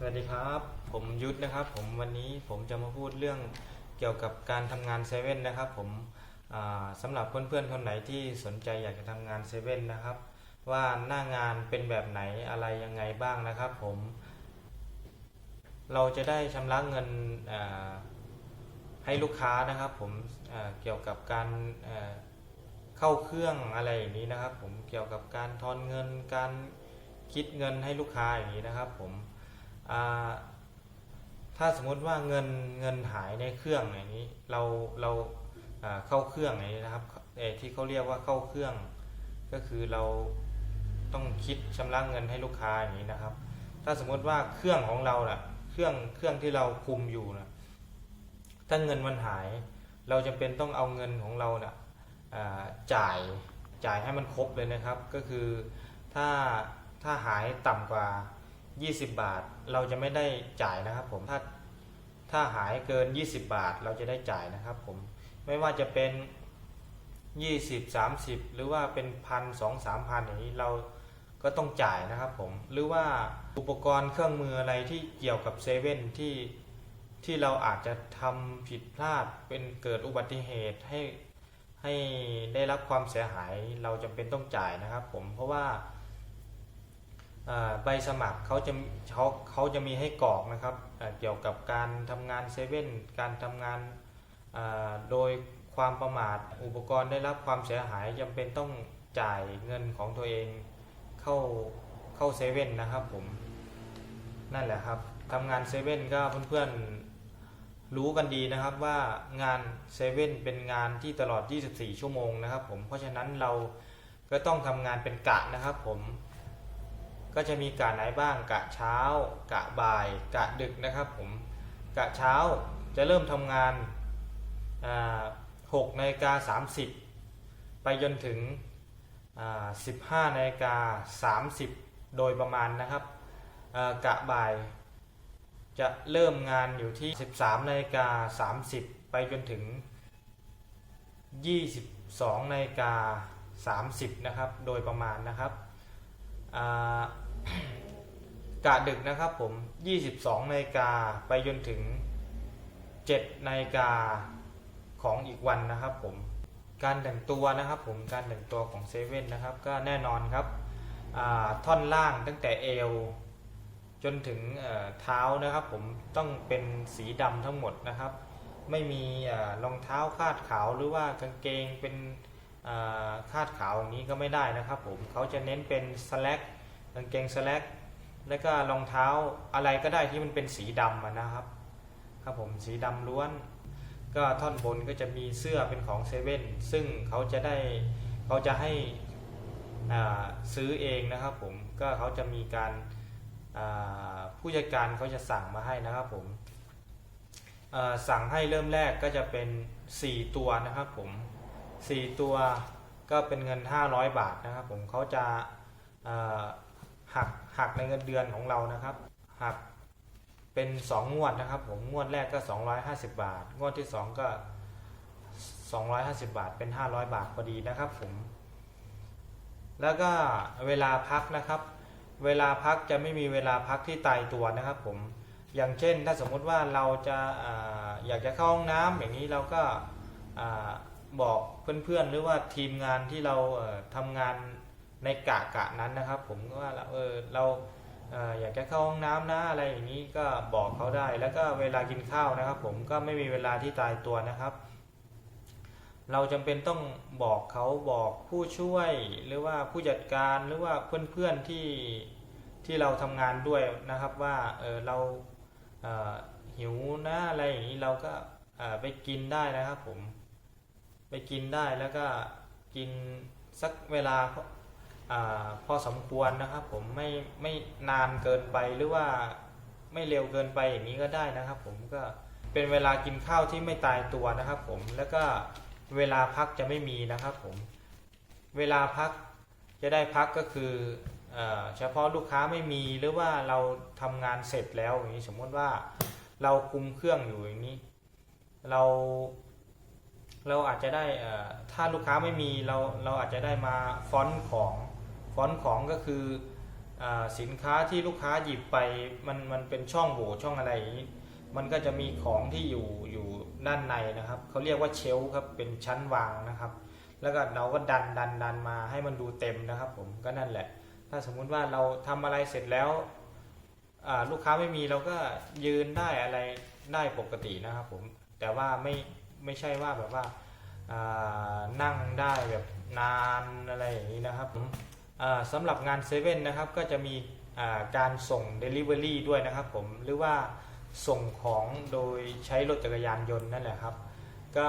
สวัสดีครับ ผมยุทธนะครับ ผมวันนี้ผมจะมาพูดเรื่องเกี่ยวกับการทำงานเซเว่นนะครับผมอ่าสำหรับเพื่อนๆคนไหนที่สนใจอยากจะทำงานเซเว่นนะครับ ว่าหน้างานเป็นแบบไหนอะไรยังไงบ้างนะครับ ผม เราจะได้ชำระเงินให้ลูกค้านะครับ ผมเกี่ยวกับการเข้าเครื่องอะไรอย่างนี้นะครับ ผมเกี่ยวกับการทอนเงินการคิดเงินให้ลูกค้าอย่างนี้นะครับ ผม ถ้าสมมติว่าเงินเงินหายในเครื่องอย่างนี้เราเราเข้าเครื่องอย่างนี้นะครับที่เขาเรียกว่าเข้าเครื่อง ก็คือเราต้องคิดชำระเงินให้ลูกค้าอย่างนี้นะครับ ถ้าสมมติว่าเครื่องของเราน่ะเครื่องเครื่องที่เราคุมอยู่นะถ้าเงินมันหาย เราจำเป็นต้องเอาเงินของเราน่ะอ่าจ่ายจ่ายให้มันครบเลยนะครับ ก็คือถ้าถ้าหายต่ำกว่า 20 บาท เราจะไม่ได้จ่ายนะครับผมถ้าถ้าหายเกิน 20 บาทเราจะได้จ่ายนะครับผมไม่ว่าจะเป็น 20 30 หรือว่าเป็นพันสองสามพันอย่างนี้เราก็ต้องจ่ายนะครับผมหรือว่าอุปกรณ์เครื่องมืออะไรที่เกี่ยวกับเซเว่นที่ที่เราอาจจะทำผิดพลาดเป็นเกิดอุบัติเหตุให้ให้ได้รับความเสียหายเราจำเป็นต้องจ่ายนะครับผมเพราะว่าอ่า ใบสมัครเขาจะเขาเขาจะมีให้กรอกนะครับเกี่ยวกับการทำงานเซเว่นการทำงานโดยความประมาทอุปกรณ์ได้รับความเสียหายจำเป็นต้องจ่ายเงินของตัวเองเข้าเข้าเซเว่นนะครับผมนั่นแหละครับทำงานเซเว่นก็เพื่อนๆรู้กันดีนะครับว่างานเซเว่นเป็นงานที่ตลอด 24 ชั่วโมงนะครับผมเพราะฉะนั้นเราก็ต้องทำงานเป็นกะนะครับผม ก็จะมีกะไหนบ้างกะเช้ากะบ่ายกะดึกนะครับผมกะเช้าจะเริ่มทำงานหกนาฬิกาสามสิบไปจนถึงสิบห้านาฬิกาสามสิบโดยประมาณนะครับกะบ่ายจะเริ่มงานอยู่ที่ 13นาฬิกา30 ไปจนถึง 22นาฬิกา30 นะครับ โดยประมาณนะครับ กะดึกนะครับผม 22นาฬิกาไปจนถึง7นาฬิกาของอีกวันนะครับผม การแต่งตัวนะครับผม การแต่งตัวของเซเว่นนะครับ ก็แน่นอนครับ ท่อนล่างตั้งแต่เอว จนถึงเท้านะครับผม ต้องเป็นสีดำทั้งหมดนะครับ ไม่มีรองเท้าคาดขาวหรือว่ากางเกงเป็น คาดขาวอย่างนี้ก็ไม่ได้นะครับผมเขาจะเน้นเป็นสแลกกางเกงสแลกแล้วก็รองเท้าอะไรก็ได้ที่มันเป็นสีดำนะครับ ครับผมสีดำล้วน ก็ท่อนบนก็จะมีเสื้อเป็นของเซเว่นซึ่งเขาจะได้เขาจะให้ซื้อเองนะครับผมก็เขาจะมีการผู้จัดการเขาจะสั่งมาให้นะครับผมสั่งให้เริ่มแรกก็จะเป็น 4 ตัวนะครับผม สี่ตัวก็เป็นเงิน 500 บาทนะครับ ผมเขาจะหักหักในเงินเดือนของเรานะครับหักเป็น 2 งวดนะครับ ผมงวดแรกก็ 250 บาท งวดที่ 2 ก็ 250 บาทเป็น 500 บาทพอดีนะครับผมแล้วก็เวลาพักนะครับ เวลาพักจะไม่มีเวลาพักที่ตายตัวนะครับผมอย่างเช่นถ้าสมมุติว่าเราจะอาอยากจะเข้าห้องน้ำอย่างนี้เราก็ บอกเพื่อนๆหรือว่าทีมงานที่เราเอ่อทำงานในกะกะนั้นนะครับ ผมก็ว่าเออเราอยากจะเข้าห้องน้ำนะอะไรอย่างนี้ก็บอกเขาได้ แล้วก็เวลากินข้าวนะครับ ผมก็ไม่มีเวลาที่ตายตัวนะครับ เราจำเป็นต้องบอกเขาบอกผู้ช่วยหรือว่าผู้จัดการหรือว่าเพื่อนๆที่ที่เราทำงานด้วยนะครับว่าเออเราเหิวนะอะไรอย่างนี้เราก็ไปกินได้นะครับผม ไปกินได้แล้วก็กินสักเวลาอพอสมควรนะครับ ผมไม่ไม่นานเกินไปหรือว่าไม่เร็วเกินไปอย่างนี้ก็ได้นะครับ ผมก็เป็นเวลากินข้าวที่ไม่ตายตัวนะครับ ผมแล้วก็เวลาพักจะไม่มีนะครับ ผมเวลาพักจะได้พักก็คือเออเฉพาะลูกค้าไม่มีหรือว่าเราทำงานเสร็จแล้วอย่างนี้สมมติว่าเราคุมเครื่องอยู่อย่างนี้ เรา เราอาจจะได้ถ้าลูกค้าไม่มีเราเราอาจจะได้มาฟอนต์ของฟอนต์ของก็คืออสินค้าที่ลูกค้าหยิบไปมันมันเป็นช่องโหว่ช่องอะไรอย่างนี้มันก็จะมีของที่อยู่อยู่ด้านในนะครับเขาเรียกว่าเชลครับเป็นชั้นวางนะครับ แล้วก็เราก็ดันดันดันมาให้มันดูเต็มนะครับผมก็นั่นแหละ ถ้าสมมุติว่าเราทำอะไรเสร็จแล้วลูกค้าไม่มีเราก็ยืนได้อะไรได้ปกตินะครับผมแต่ว่าไม่ ไม่ใช่ว่าแบบว่าอ่านั่งได้แบบนานอะไรอย่างนี้นะครับผมอ่าสำหรับงานเซเว่นนะครับก็จะมีอ่าการส่ง Delivery ด้วยนะครับผมหรือว่าส่งของโดยใช้รถจักรยานยนต์นั่นแหละครับ ก็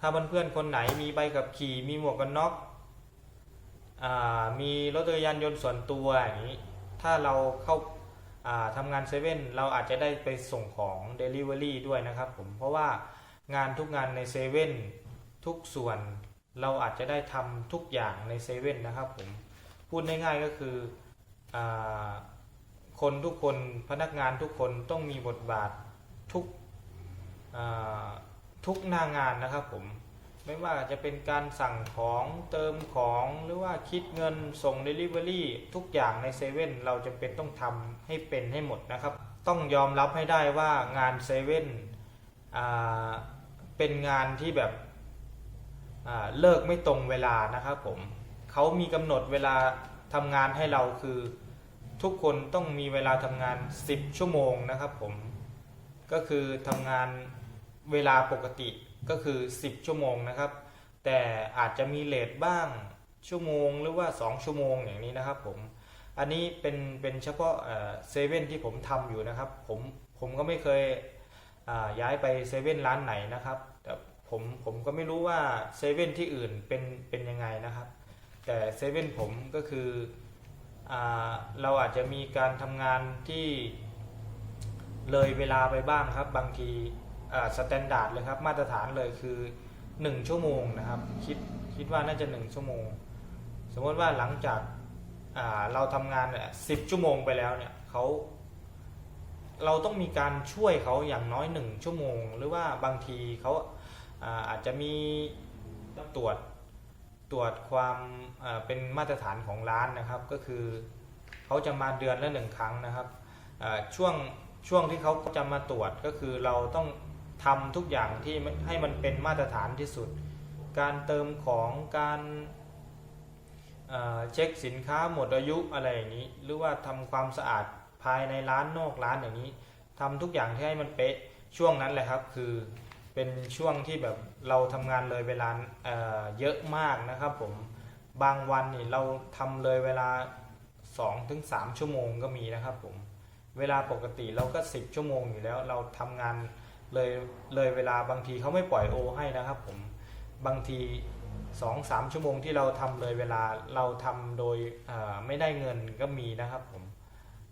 ถ้าเพื่อนๆคนไหนมีใบขับขี่มีหมวกกันน็อกอ่ามีรถจักรยานยนต์ส่วนตัวอย่างนี้ถ้าเราเข้าอ่า ทำงานเซเว่นเราอาจจะได้ไปส่งของ Delivery ด้วยนะครับผมเพราะว่างานทุกงานในเซเว่นทุกส่วนเราอาจจะได้ทำทุกอย่างในเซเว่นนะครับผมพูดง่ายๆก็คืออคนทุกคนพนักงานทุกคนต้องมีบทบาททุกทุกหน้างานนะครับผม ไม่ว่าจะเป็นการสั่งของเติมของหรือว่าคิดเงินส่ง Delivery ทุกอย่างในเซเว่นเราจะเป็นต้องทำให้เป็นให้หมดนะครับ ต้องยอมรับให้ได้ว่างานเซเว่นเป็นงานที่แบบเลิกไม่ตรงเวลานะครับผมเขามีกำหนดเวลาทำงานให้เราคือทุกคนต้องมีเวลาทำงาน 10 ชั่วโมงนะครับผมก็คือทำงานเวลาปกติ ก็คือ 10 ชั่วโมงนะครับ แต่อาจจะมีเลทบ้างชั่วโมงหรือว่า 2 ชั่วโมงอย่างนี้นะครับผมอันนี้เป็นเป็นเฉพาะเซเว่นที่ผมทำอยู่นะครับ ผมผมก็ไม่เคยย้ายไปเซเว่นร้านไหนนะครับแต่ผมผมก็ไม่รู้ว่าเซเว่นที่อื่นเป็นเป็นยังไงนะครับ แต่เซเว่นผมก็คืออเราอาจจะมีการทำงานที่เลยเวลาไปบ้างครับบางที สแตนดาร์ดเลยครับมาตรฐานเลยคือ 1 ชั่วโมงนะครับ คิดคิดว่าน่าจะ 1 ชั่วโมง สมมติว่าหลังจากาเราทำงานเนี่ยสิชั่วโมงไปแล้วเนี่ยเขาเราต้องมีการช่วยเขาอย่างน้อย 1 ชั่วโมง หรือว่าบางทีเขาอาอาจจะมีตรวจตรวจความอ่าเป็นมาตรฐานของร้านนะครับ ก็คือเขาจะมาเดือนละหนึ่งครั้งนะครับช่วงช่วงที่เขาจะมาตรวจก็คือเราต้อง ทำทุกอย่างที่ให้มันเป็นมาตรฐานที่สุด การเติมของการเเช็คสินค้าหมดอายุอะไรอย่างนี้ หรือว่าทำความสะอาดภายในร้านนอกร้านอย่างนี้ทำทุกอย่างที่ให้มันเป๊ะช่วงนั้นแหละครับ คือเป็นช่วงที่แบบเราทำงานเลยเวลาเเยอะมากนะครับ ผมบางวันนี่เราทำเลยเวลา 2-3 ชั่วโมงก็มีนะครับ ผมเวลาปกติเราก็ 10 ชั่วโมงอยู่แล้วเราทำงาน เลยเลยเวลาบางทีเขาไม่ปล่อยโอให้นะครับผมบางที2-3ชั่วโมงที่เราทำเลยเวลาเราทำโดยไม่ได้เงินก็มีนะครับผม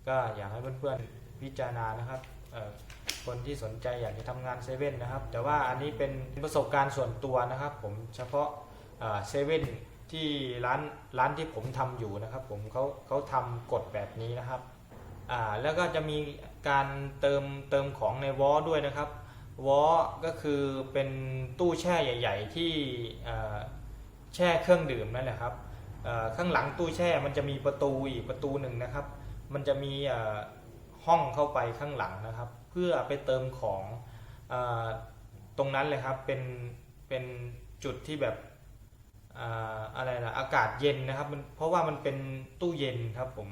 ก็อยากให้เพื่อนๆพิจารณานะครับคนที่สนใจอยากจะทำงานเซเว่นนะครับ แต่ว่าอันนี้เป็นประสบการณ์ส่วนตัวนะครับ ผมเฉพาะเซเว่นที่ร้านร้านที่ผมทำอยู่นะครับ ผมเขาเขาทำกฎแบบนี้นะครับแล้วก็จะมีการเติมเติมของในวอลด้วยนะครับ วอลก็คือเป็นตู้แช่ใหญ่ ๆ ที่แช่เครื่องดื่มนั่นแหละครับข้างหลังตู้แช่มันจะมีประตูอีกประตูหนึ่งนะครับ มันจะมีห้องเข้าไปข้างหลังนะครับ เพื่อไปเติมของอตรงนั้นเลยครับเป็นเป็นจุดที่แบบอะไรนะอากาศเย็นนะครับมันเพราะว่ามันเป็นตู้เย็นครับผม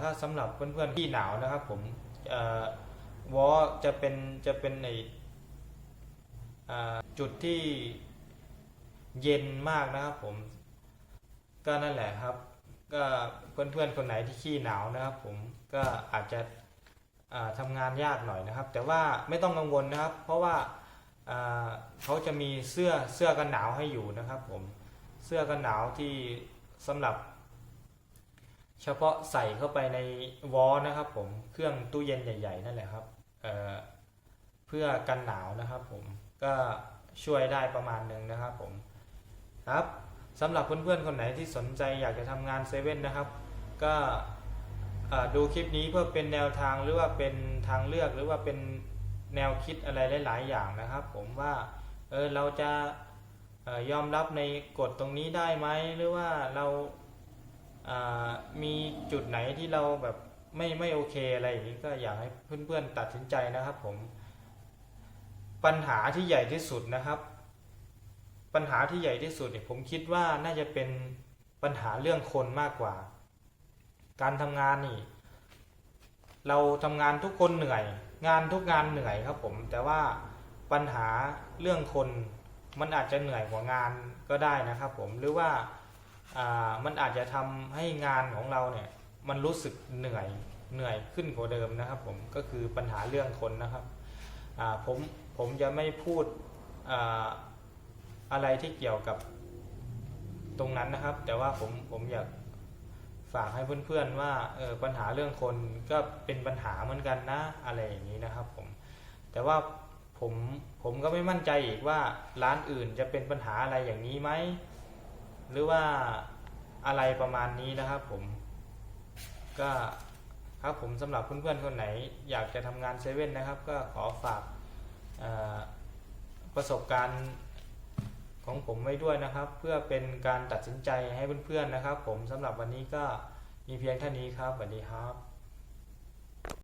ถ้าสำหรับเพื่อนๆที่หนาวนะครับผม วอจะเป็นจะเป็นในจุดที่เย็นมากนะครับผม ก็นั่นแหละครับ ก็เพื่อนๆคนไหนที่ขี้หนาวนะครับ ผมก็อาจจะทำงานยากหน่อยนะครับ แต่ว่าไม่ต้องกังวลนะครับ เพราะว่าเขาจะมีเสื้อเสื้อกันหนาวให้อยู่นะครับ ผมเสื้อกันหนาวที่สำหรับ เฉพาะใส่เข้าไปในวอลนะครับผมเครื่องตู้เย็นใหญ่ ๆ นั่นแหละครับเเพื่อกันหนาวนะครับผมก็ช่วยได้ประมาณหนึ่งนะครับผมครับสำหรับเพื่อนๆคนไหนที่สนใจอยากจะทำงานเซเว่นนะครับ ก็ดูคลิปนี้เพื่อเป็นแนวทางหรือว่าเป็นทางเลือกหรือว่าเป็นแนวคิดอะไรหลายๆอย่างนะครับ ผมว่าเออเราจะยอมรับในกฎตรงนี้ได้ไหมหรือว่าเรา มีจุดไหนที่เราแบบไม่ไม่โอเคอะไรอย่างนี้ก็อยากให้เพื่อนๆตัดสินใจนะครับผม ปัญหาที่ใหญ่ที่สุดนะครับ ปัญหาที่ใหญ่ที่สุดเนี่ยผมคิดว่าน่าจะเป็นปัญหาเรื่องคนมากกว่า การทำงานนี่ เราทำงานทุกคนเหนื่อย งานทุกงานเหนื่อยครับผม แต่ว่าปัญหาเรื่องคนมันอาจจะเหนื่อยกว่างานก็ได้นะครับผมหรือว่าอ่า มันอาจจะทำให้งานของเราเนี่ยมันรู้สึกเหนื่อยเหนื่อยขึ้นกว่าเดิมนะครับผมก็คือปัญหาเรื่องคนนะครับผมผมจะไม่พูดออะไรที่เกี่ยวกับตรงนั้นนะครับ แต่ว่าผมผมอยากฝากให้เพื่อนๆว่าเออปัญหาเรื่องคนก็เป็นปัญหาเหมือนกันนะอะไรอย่างนี้นะครับผมแต่ว่าผมผมก็ไม่มั่นใจอีกว่าร้านอื่นจะเป็นปัญหาอะไรอย่างนี้ไหม หรือว่าอะไรประมาณนี้นะครับผม ก็ครับผมสำหรับเพื่อนๆคนไหน อยากจะทำงานเซเว่นนะครับ ก็ขอฝากประสบการณ์ของผมไว้ด้วยนะครับ เพื่อเป็นการตัดสินใจให้เพื่อนๆนะครับ ผมสำหรับวันนี้ก็มีเพียงเท่านี้ครับสวัสดีครับ